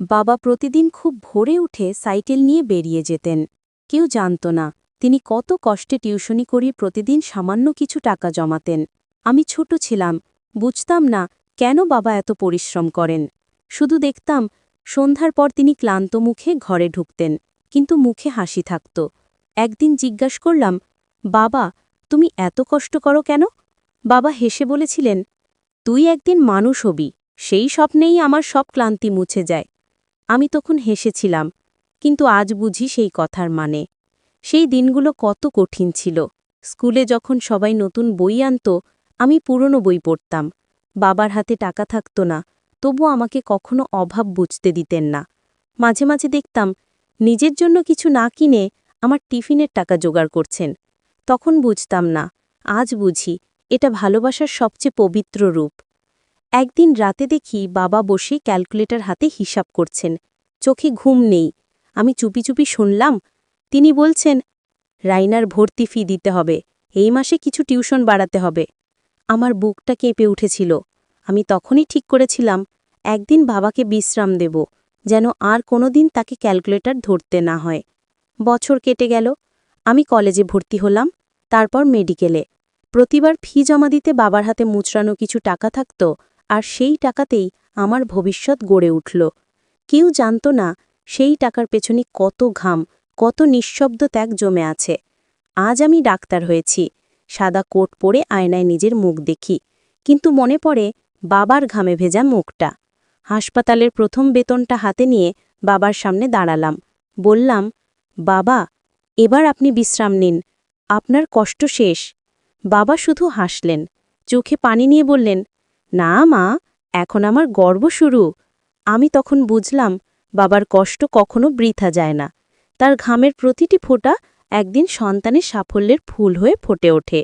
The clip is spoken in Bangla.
বাবা প্রতিদিন খুব ভোরে উঠে সাইকেল নিয়ে বেরিয়ে যেতেন। কেউ জানত না, তিনি কত কষ্টে টিউশনি করিয়ে প্রতিদিন সামান্য কিছু টাকা জমাতেন। আমি ছোট ছিলাম, বুঝতাম না কেন বাবা এত পরিশ্রম করেন। শুধু দেখতাম, সন্ধ্যার পর তিনি ক্লান্ত মুখে ঘরে ঢুকতেন, কিন্তু মুখে হাসি থাকত। একদিন জিজ্ঞাস করলাম, বাবা, তুমি এত কষ্ট করো কেন? বাবা হেসে বলেছিলেন, তুই একদিন মানুষ হবি, সেই স্বপ্নেই আমার সব ক্লান্তি মুছে যায়। আমি তখন হেসেছিলাম, কিন্তু আজ বুঝি সেই কথার মানে। সেই দিনগুলো কত কঠিন ছিল। স্কুলে যখন সবাই নতুন বই আনত, আমি পুরনো বই পড়তাম। বাবার হাতে টাকা থাকত না, তবু আমাকে কখনো অভাব বুঝতে দিতেন না। মাঝে মাঝে দেখতাম, নিজের জন্য কিছু না কিনে আমার টিফিনের টাকা জোগাড় করছেন। তখন বুঝতাম না, আজ বুঝি এটা ভালোবাসার সবচেয়ে পবিত্র রূপ। একদিন রাতে দেখি বাবা বসে ক্যালকুলেটর হাতে হিসাব করছেন। চোখে ঘুম নেই। আমি চুপি চুপি শুনলাম, তিনি বলছেন, রাইনার ভর্তি ফি দিতে হবে। এই মাসে কিছু টিউশন বাড়াতে হবে। আমার বুকটা কেঁপে উঠেছিল। আমি তখনই ঠিক করেছিলাম, একদিন বাবাকে বিশ্রাম দেব, যেন আর কোনোদিন তাকে ক্যালকুলেটর ধরতে না হয়। বছর কেটে গেল, আমি কলেজে ভর্তি হলাম, তারপর মেডিকেলে। প্রতিবার ফি জমা দিতে বাবার হাতে মুচড়ানো কিছু টাকা থাকত আর সেই টাকাতেই আমার ভবিষ্যৎ গড়ে উঠল। কেউ জানত না সেই টাকার পেছনে কত ঘাম, কত নিঃশব্দ ত্যাগ জমে আছে। আজ আমি ডাক্তার হয়েছি, সাদা কোট পরে আয়নায় নিজের মুখ দেখি, কিন্তু মনে পড়ে বাবার ঘামে ভেজা মুখটা। হাসপাতালের প্রথম বেতনটা হাতে নিয়ে বাবার সামনে দাঁড়ালাম। বললাম, বাবা, এবার আপনি বিশ্রাম নিন, আপনার কষ্ট শেষ। বাবা শুধু হাসলেন, চোখে পানি নিয়ে বললেন না, মা, এখন আমার গর্ব শুরু। আমি তখন বুঝলাম, বাবার কষ্ট কখনো বৃথা যায় না। তার ঘামের প্রতিটি ফোঁটা একদিন সন্তানের সাফল্যের ফুল হয়ে ফোটে ওঠে।